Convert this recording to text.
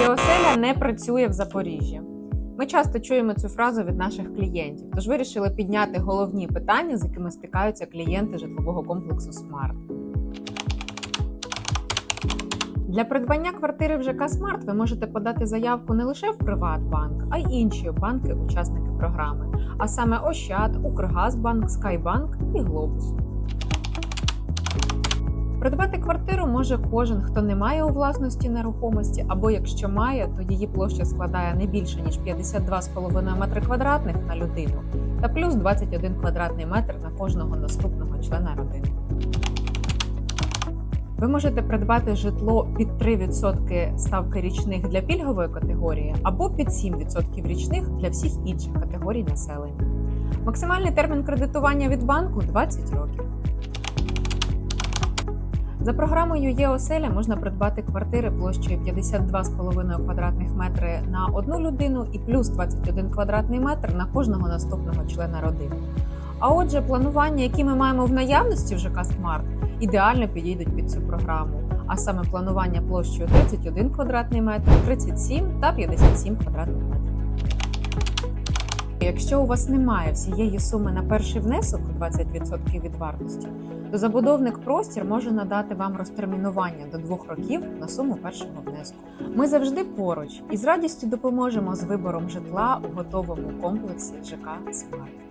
Єоселя не працює в Запоріжжі. Ми часто чуємо цю фразу від наших клієнтів, тож вирішили підняти головні питання, з якими стикаються клієнти житлового комплексу Смарт. Для придбання квартири в ЖК Смарт ви можете подати заявку не лише в Приватбанк, а й інші банки-учасники програми, а саме Ощад, Укргазбанк, Скайбанк і Глобус. Придбати квартиру може кожен, хто не має у власності нерухомості, або якщо має, то її площа складає не більше ніж 52,5 метри квадратних на людину та плюс 21 квадратний метр на кожного наступного члена родини. Ви можете придбати житло під 3% ставки річних для пільгової категорії або під 7% річних для всіх інших категорій населення. Максимальний термін кредитування від банку 20 років. За програмою ЄОселя можна придбати квартири площею 52,5 квадратних метри на одну людину і плюс 21 квадратний метр на кожного наступного члена родини. А отже, планування, які ми маємо в наявності в ЖК Смарт, ідеально підійдуть під цю програму, а саме планування площею 31 квадратний метр, 37 та 57 квадратних метрів. Якщо у вас немає всієї суми на перший внесок 20% від вартості, то забудовник простір може надати вам розтермінування до двох років на суму першого внеску. Ми завжди поруч і з радістю допоможемо з вибором житла у готовому комплексі ЖК Смарт.